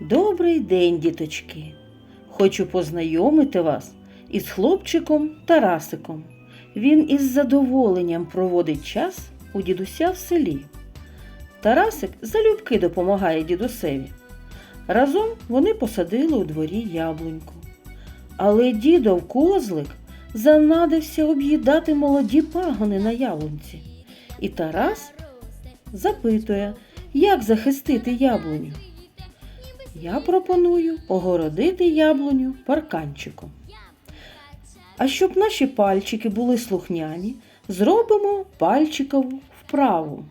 Добрий день, діточки! Хочу познайомити вас із хлопчиком Тарасиком. Він із задоволенням проводить час у дідуся в селі. Тарасик залюбки допомагає дідусеві. Разом вони посадили у дворі яблуньку. Але дідов козлик занадився об'їдати молоді пагони на яблунці. І Тарас запитує, як захистити яблуню. Я пропоную огородити яблуню парканчиком. А щоб наші пальчики були слухняні, зробимо пальчикову вправу.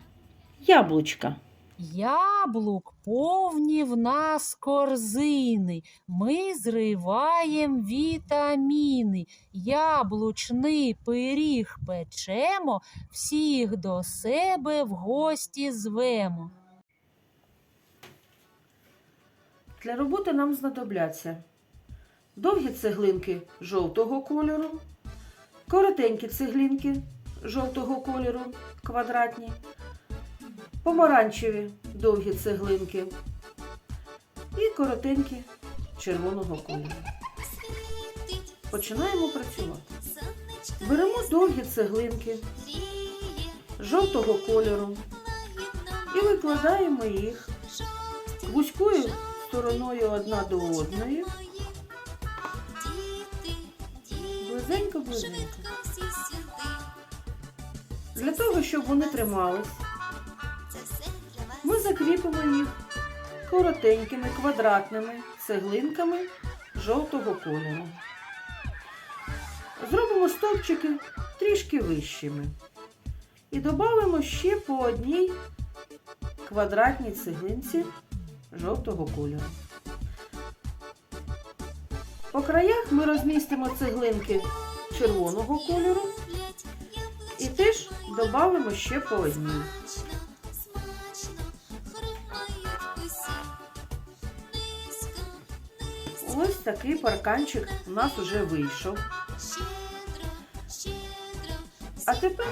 Яблучка. Яблук повні в нас корзини. Ми зриваєм вітаміни. Яблучний пиріг печемо, всіх до себе в гості звемо. Для роботи нам знадобляться довгі цеглинки жовтого кольору, коротенькі цеглинки жовтого кольору, квадратні, помаранчеві довгі цеглинки і коротенькі червоного кольору. Починаємо працювати. Беремо довгі цеглинки жовтого кольору і викладаємо їх вузькою стороною одна до одної. Близенько, близенько. Для того, щоб вони тримались, ми закріпимо їх коротенькими квадратними цеглинками жовтого кольору. Зробимо стовпчики трішки вищими. І додамо ще по одній квадратній цеглинці жовтого кольору. По краях ми розмістимо цеглинки червоного кольору і теж додамо ще по одній. Ось такий парканчик у нас уже вийшов. А тепер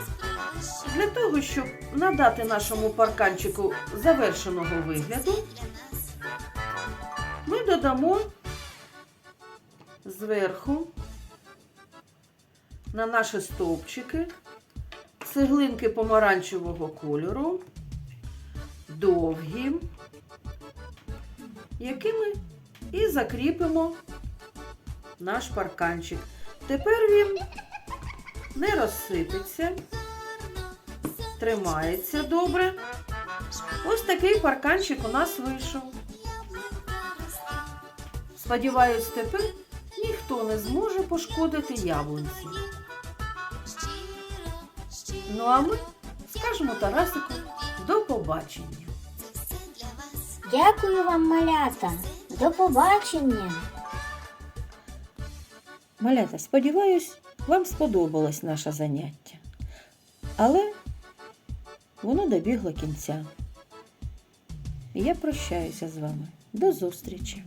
для того, щоб надати нашому парканчику завершеного вигляду, ми додамо зверху на наші стовпчики цеглинки помаранчевого кольору, довгі, якими і закріпимо наш парканчик. Тепер він не розсипеться, тримається добре. Ось такий парканчик у нас вийшов. Сподіваюсь, тепер ніхто не зможе пошкодити яблунці. Ну а ми скажемо Тарасику до побачення. Дякую вам, малята. До побачення. Малята, сподіваюсь, вам сподобалось наше заняття. Але воно добігло кінця. І я прощаюся з вами. До зустрічі!